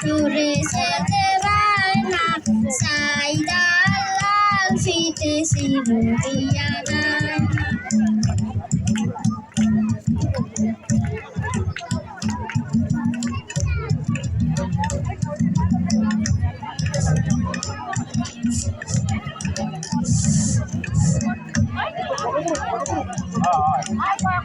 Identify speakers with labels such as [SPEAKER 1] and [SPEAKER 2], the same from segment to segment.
[SPEAKER 1] দূরে যেতে না চাই লাল ফিতে শিবিয়া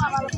[SPEAKER 1] Bye.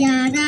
[SPEAKER 1] อย่าได้